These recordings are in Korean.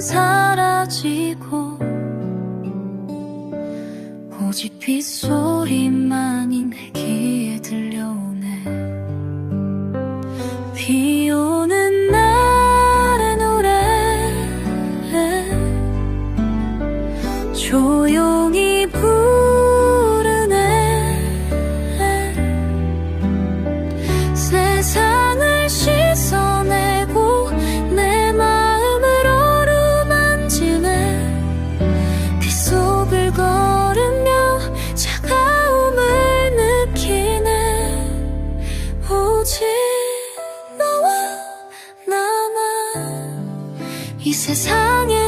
사라지고 오직 빗소리만 인해 이 세상에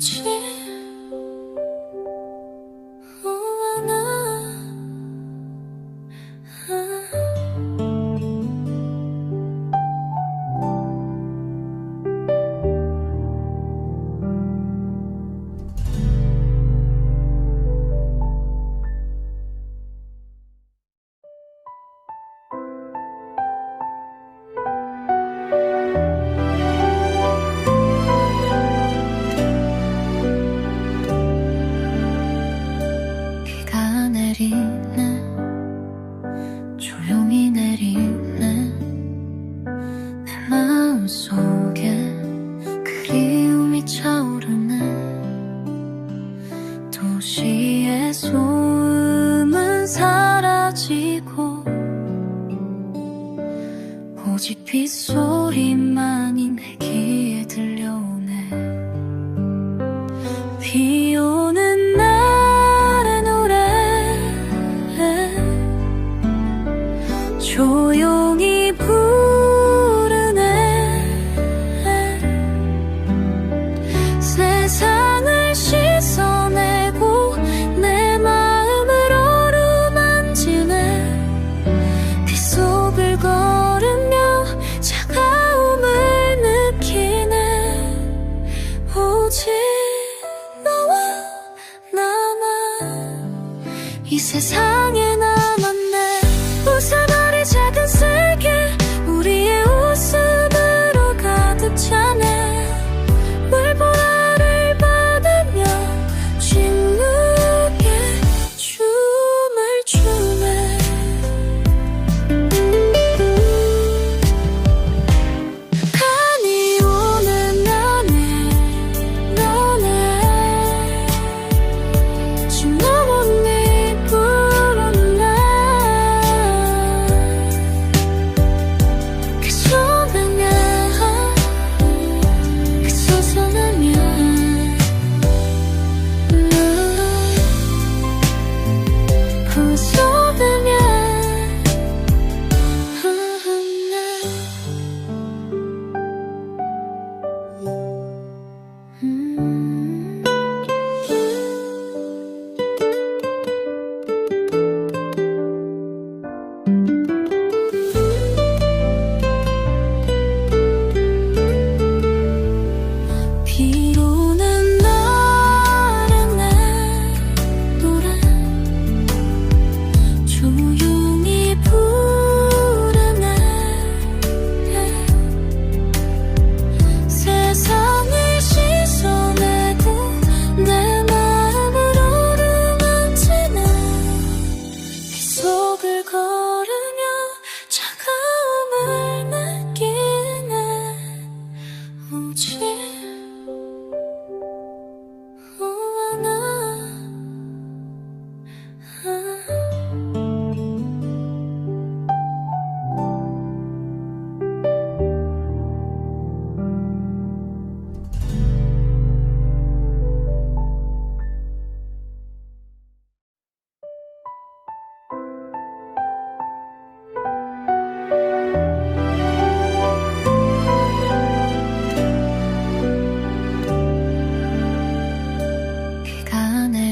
to 속에 그리움이 차오르네. 도시의 숨은 사라지고 오직 빗소리만이 내게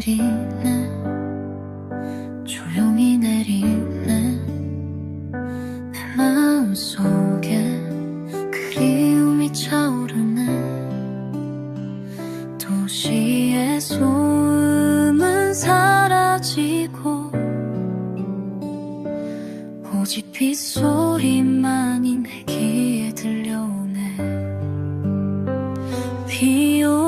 내리네. 조용히 내리네. 내 마음속에 그리움이 차오르네. 도시의 숨은 사라지고 오직 빗소리만이 내 귀에 들려오네. 비오